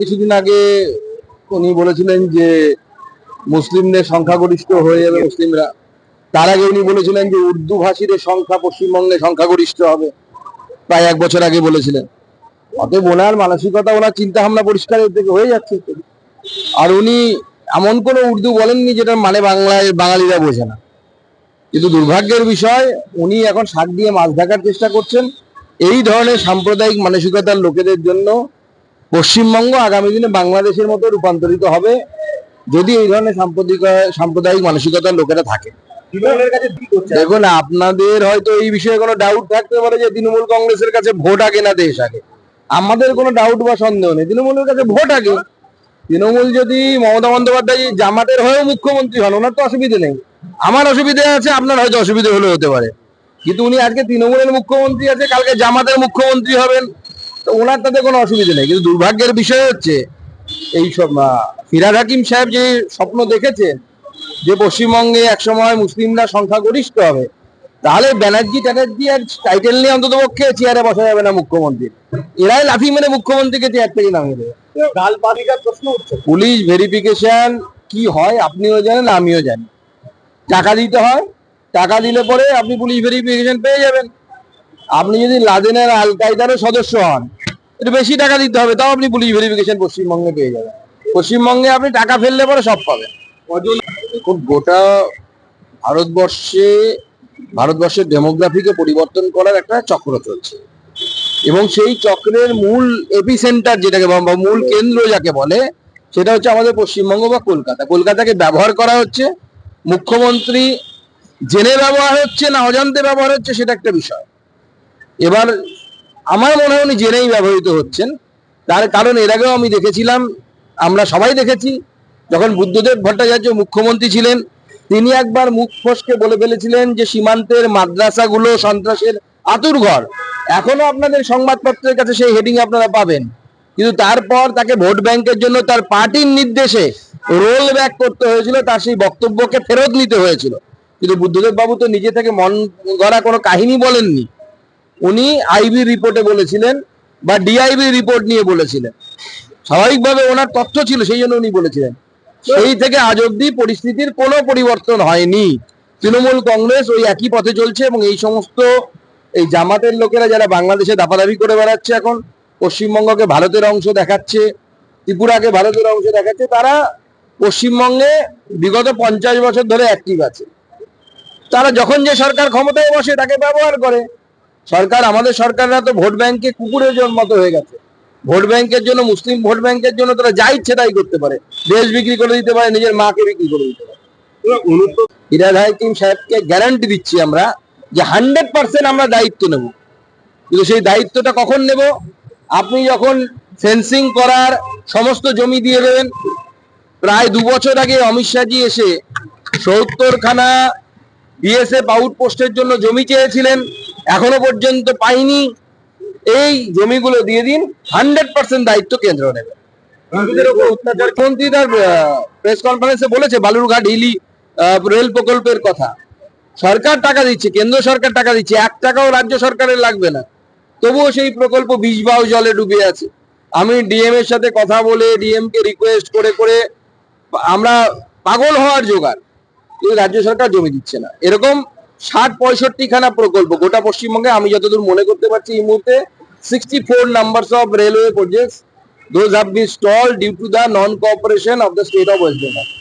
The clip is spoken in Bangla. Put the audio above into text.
কিছুদিন আগে উনি বলেছিলেন যে মুসলিমদের সংখ্যাগরিষ্ঠ হয়ে যাবে মুসলিমরা। তার আগে উনি বলেছিলেন যে উর্দু ভাষীদের সংখ্যা পশ্চিমবঙ্গে সংখ্যাগরিষ্ঠ হবে। প্রায় এক বছর আগে বলেছিলেন। অতএব ওনার মানসিকতা, ওনার চিন্তা ভাবনা পরিষ্কার থেকে হয়ে যাচ্ছে। আর উনি এমন কোনো উর্দু বলেননি যেটার মানে বাংলায়, বাঙালিরা বোঝে না। কিন্তু দুর্ভাগ্যের বিষয়, উনি এখন শাক দিয়ে মাছ ঢাকার চেষ্টা করছেন। এই ধরনের সাম্প্রদায়িক মানসিকতার লোকেদের জন্য পশ্চিমবঙ্গ আগামী দিনে বাংলাদেশের মতো রূপান্তরিত হবে যদি এই ধরনের সাম্প্রদায়িক সাম্প্রদায়িক মানসিকতার লোকেরা থাকে। দেখুন আপনাদের হয়তো এই বিষয়ে কোনো ডাউট থাকতে পারে যে তৃণমূল কংগ্রেসের কাছে ভোট আগে না দেশ আগে। আমাদের কোনো ডাউট বা সন্দেহ নেই। তৃণমূলের কাছে ভোট আগে। তৃণমূল যদি মমতা বন্দ্যোপাধ্যায় জামাতের হয়েও মুখ্যমন্ত্রী হন ওনার তো অসুবিধে নেই। আমার অসুবিধে আছে আপনার হয়তো অসুবিধে হলে হতে পারে। কিন্তু উনি আজকে তৃণমূলের মুখ্যমন্ত্রী আছে কালকে জামাতের মুখ্যমন্ত্রী হবেন। তো ওনার তাতে কোনো অসুবিধা নেই। কিন্তু দুর্ভাগ্যের বিষয় হচ্ছে এই সব ফিরাদ হাকিম সাহেব যে স্বপ্ন দেখেছেন যে পশ্চিমবঙ্গে একসময় মুসলিমরা সংখ্যাগরিষ্ঠ হবে তাহলে ব্যানার্জি ট্যানার্জি আর টাইটেল নিয়ে অন্তত পক্ষে চেয়ারে বসা যাবে না মুখ্যমন্ত্রী। এরাই লাথি মেরে মুখ্যমন্ত্রীকে চেয়ার থেকে নামিয়ে দেবে। পুলিশ ভেরিফিকেশন কি হয় আপনিও জানেন আমিও জানি। টাকা দিতে হয় টাকা দিলে পরে আপনি পুলিশ ভেরিফিকেশন পেয়ে যাবেন। আপনি যদি লাদেনের আল কায়দারও সদস্য হন, একটু বেশি টাকা দিতে হবে, তাও আপনি পুলিশ ভেরিফিকেশন পশ্চিমবঙ্গে পেয়ে যাবেন। পশ্চিমবঙ্গে আপনি টাকা ফেললে পরে সব পাবেন। দেখুন গোটা ভারতবর্ষে, ভারতবর্ষের ডেমোগ্রাফিকে পরিবর্তন করার একটা চক্র চলছে। এবং সেই চক্রের মূল এপি সেন্টার যেটাকে বা মূল কেন্দ্র যাকে বলে, সেটা হচ্ছে আমাদের পশ্চিমবঙ্গ বা কলকাতা। কলকাতাকে ব্যবহার করা হচ্ছে, মুখ্যমন্ত্রী জেনে ব্যবহার হচ্ছে, না অজান্তে ব্যবহার হচ্ছে, সেটা একটা বিষয়। এবার আমার মনে হয় উনি জেনেই ব্যবহৃত হচ্ছেন। তার কারণ এর আগেও আমি দেখেছিলাম, আমরা সবাই দেখেছি, যখন বুদ্ধদেব ভট্টাচার্য মুখ্যমন্ত্রী ছিলেন, তিনি একবার মুখ ফসকে বলে ফেলেছিলেন যে সীমান্তের মাদ্রাসাগুলো সন্ত্রাসের আতুর ঘর। এখনও আপনাদের সংবাদপত্রের কাছে সেই হেডিং আপনারা পাবেন। কিন্তু তারপর তাকে ভোট ব্যাংকের জন্য তার পার্টির নির্দেশে রোল ব্যাক করতে হয়েছিল তার সেই বক্তব্যকে ফেরত নিতে হয়েছিল। কিন্তু বুদ্ধদেব বাবু তো নিজে থেকে মন গড়া কোনো কাহিনী বলেননি। উনি আইবি রিপোর্টে বলেছিলেন বা ডিআইবি রিপোর্ট নিয়ে বলেছিলেন। স্বাভাবিকভাবে ওনার তথ্য ছিল, সেই জন্য উনি বলেছিলেন। সেই থেকে আজ অব্দি পরিস্থিতির কোনো পরিবর্তন হয়নি। তৃণমূল কংগ্রেস ওই একই পথে চলছে এবং এই সমস্ত এই জামাতের লোকেরা যারা বাংলাদেশে দাপাদাপি করে বেড়াচ্ছে এখন, পশ্চিমবঙ্গকে ভারতের অংশ দেখাচ্ছে, ত্রিপুরাকে ভারতের অংশ দেখাচ্ছে, তারা পশ্চিমবঙ্গে বিগত পঞ্চাশ বছর ধরে অ্যাক্টিভ আছে। তারা যখন যে সরকার ক্ষমতায় বসে, তাকে ব্যবহার করে। সরকার, আমাদের সরকাররা তো ভোট ব্যাংকে কুকুরের মতো হয়ে গেছে। ভোট ব্যাংকের জন্য, মুসলিম ভোট ব্যাংকের জন্য তারা যা ইচ্ছে তাই করতে পারে। দেশ বিক্রি করে দিতে পারে, নিজের মাকে বিক্রি করে দিতে পারে। ইরাদ হাকিম সাহেবকে গ্যারান্টি দিচ্ছি আমরা যে হান্ড্রেড পার্সেন্ট আমরা দায়িত্ব নেব। কিন্তু সেই দায়িত্বটা কখন নেব? আপনি যখন ফেন্সিং করার সমস্ত জমি দিয়ে দেবেন, প্রায় দু বছর আগে অমিত শাহজি এসে সত্তরখানা বিএসএফ আউটপোস্টের জন্য জমি চেয়েছিলেন। এখনও পর্যন্ত পাইনি। এই জমিগুলো দিয়ে দিন হান্ড্রেড পার্সেন্ট দায়িত্ব কেন্দ্র নেবে। মন্ত্রী তার প্রেস কনফারেন্সে বলেছে বালুরঘাট হিলি রেল প্রকল্পের কথা। সরকার টাকা দিচ্ছে কেন্দ্র সরকার টাকা দিচ্ছে এক টাকাও রাজ্য সরকারের লাগবে না। তবুও সেই প্রকল্প বিষ বাউ জলে ডুবে আছে। আমি ডিএম এর সাথে কথা বলে ডিএম কে রিকোয়েস্ট করে করে আমরা পাগল হওয়ার জোগাড়। কিন্তু রাজ্য সরকার জমি দিচ্ছে না। এরকম ষাট পঁয়ষট্টি খানা প্রকল্প গোটা পশ্চিমবঙ্গে আমি যতদূর মনে করতে পারছি এই মুহূর্তে sixty four numbers of railway project those have be stall due to the non cooperation of the state of West Bengal.